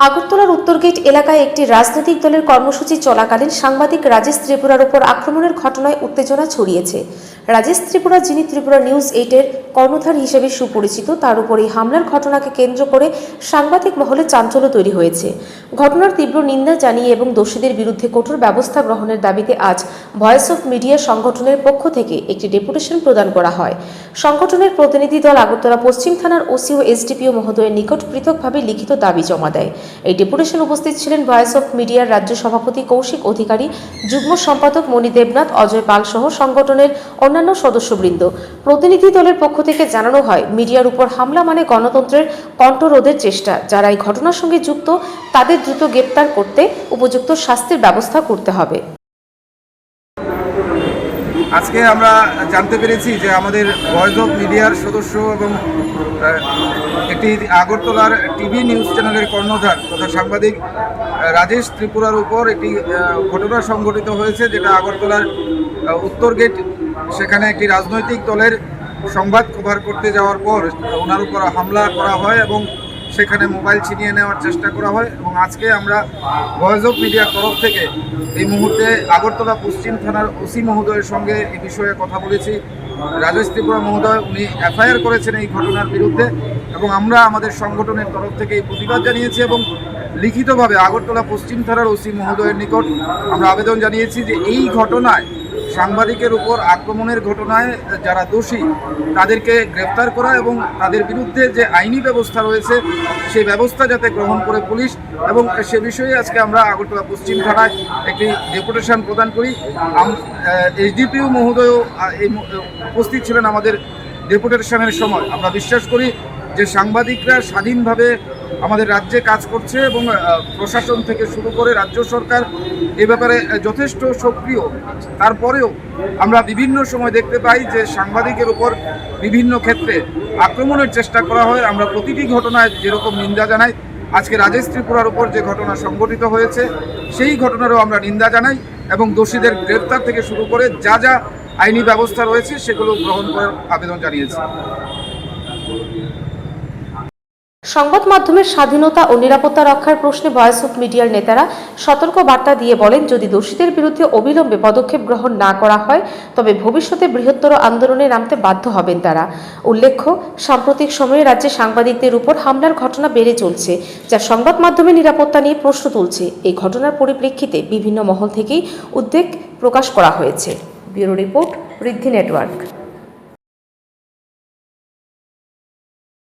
আগরতলার উত্তর গেট এলাকায় একটি রাজনৈতিক দলের কর্মসূচি চলাকালীন সাংবাদিক রাজেশ ত্রিপুরার উপর আক্রমণের ঘটনায় উত্তেজনা ছড়িয়েছে। রাজেশ ত্রিপুরা, যিনি ত্রিপুরা নিউজ এইটের কর্ণধার হিসেবে সুপরিচিত, তার উপর এই হামলার ঘটনাকে কেন্দ্র করে সাংবাদিক মহলে চাঞ্চল্য তৈরি হয়েছে। ঘটনার তীব্র নিন্দা জানিয়ে এবং দোষীদের বিরুদ্ধে কঠোর ব্যবস্থা গ্রহণের দাবিতে আজ ভয়েস অফ মিডিয়া সংগঠনের পক্ষ থেকে একটি ডেপুটেশন প্রদান করা হয়। সংগঠনের প্রতিনিধি দল আগরতলা পশ্চিম থানার ওসি ও এসডিপিও মহোদয়ের নিকট পৃথকভাবে লিখিত দাবি জমা দেয়। এই ডেপুটেশন উপস্থিত ছিলেন ভয়েস অফ মিডিয়ার রাজ্য সভাপতি, কৌশিক অধিকারী, যুগ্ম সম্পাদক মণি দেবনাথ, অজয় পাল সহ সংগঠনের অন্যান্য সদস্যবৃন্দ। প্রতিনিধি দলের পক্ষ থেকে জানানো হয়, মিডিয়ার উপর হামলা মানে গণতন্ত্রের কণ্ঠরোধের চেষ্টা। যারা এই ঘটনার সঙ্গে যুক্ত, তাদের দ্রুত গ্রেপ্তার করতে উপযুক্ত শাস্তির ব্যবস্থা করতে হবে। আজকে আমরা জানতে পেরেছি যে আমাদের ভয়েস অফ মিডিয়ার সদস্য এবং একটি আগরতলার টিভি নিউজ চ্যানেলের কর্ণধার তথা সাংবাদিক রাজেশ ত্রিপুরার উপর একটি ঘটনা সংঘটিত হয়েছে যেটা আগরতলার উত্তর গেট, সেখানে একটি রাজনৈতিক দলের সংবাদ কভার করতে যাওয়ার পর ওনার উপর হামলা করা হয় এবং সেখানে মোবাইল ছিনিয়ে নেওয়ার চেষ্টা করা হয় এবং আজকে আমরা ভয়েস অফ মিডিয়ার তরফ থেকে এই মুহূর্তে আগরতলা পশ্চিম থানার ওসি মহোদয়ের সঙ্গে এই বিষয়ে কথা বলেছি। রাজেশ ত্রিপুরা মহোদয়, উনি এফআইআর করেছেন এই ঘটনার বিরুদ্ধে এবং আমরা আমাদের সংগঠনের তরফ থেকে এই প্রতিবাদ জানিয়েছি এবং লিখিতভাবে আগরতলা পশ্চিম থানার ওসি মহোদয়ের নিকট আমরা আবেদন জানিয়েছি যে এই ঘটনায় সাংবাদিকের উপর আক্রমণের ঘটনায় যারা দোষী, তাদেরকে গ্রেপ্তার করা এবং তাদের বিরুদ্ধে যে আইনি ব্যবস্থা রয়েছে, সেই ব্যবস্থা যাতে গ্রহণ করে পুলিশ এবং সে বিষয়ে আজকে আমরা আগরতলা পশ্চিম থানায় একটি ডেপুটেশন প্রদান করি। এইচডিপিউ মহোদয়ও এই উপস্থিত ছিলেন আমাদের ডেপুটেশনের সময়। আমরা বিশ্বাস করি যে সাংবাদিকরা স্বাধীনভাবে আমাদের রাজ্যে কাজ করছে এবং প্রশাসন থেকে শুরু করে রাজ্য সরকার এ ব্যাপারে যথেষ্ট সক্রিয়। তারপরেও আমরা বিভিন্ন সময় দেখতে পাই যে সাংবাদিকের উপর বিভিন্ন ক্ষেত্রে আক্রমণের চেষ্টা করা হয়। আমরা প্রতিটি ঘটনায় যেরকম নিন্দা জানাই, আজকে রাজেশ ত্রিপুরার উপর যে ঘটনা সংঘটিত হয়েছে, সেই ঘটনারও আমরা নিন্দা জানাই এবং দোষীদের গ্রেপ্তার থেকে শুরু করে যা যা আইনি ব্যবস্থা রয়েছে, সেগুলো গ্রহণ করার আবেদন জানিয়েছি। সংবাদ মাধ্যমের স্বাধীনতা ও নিরাপত্তা রক্ষার প্রশ্নে ভয়েস অফ মিডিয়ার নেতারা সতর্ক বার্তা দিয়ে বলেন, যদি দোষীদের বিরুদ্ধে অবিলম্বে পদক্ষেপ গ্রহণ না করা হয়, তবে ভবিষ্যতে বৃহত্তর আন্দোলনে নামতে বাধ্য হবেন তারা। উল্লেখ্য, সাম্প্রতিক সময়ে রাজ্যে সাংবাদিকদের উপর হামলার ঘটনা বেড়ে চলছে, যা সংবাদ মাধ্যমের নিরাপত্তা নিয়ে প্রশ্ন তুলছে। এই ঘটনার পরিপ্রেক্ষিতে বিভিন্ন মহল থেকেই উদ্বেগ প্রকাশ করা হয়েছে। ব্যুরো রিপোর্ট বৃদ্ধি নেটওয়ার্ক।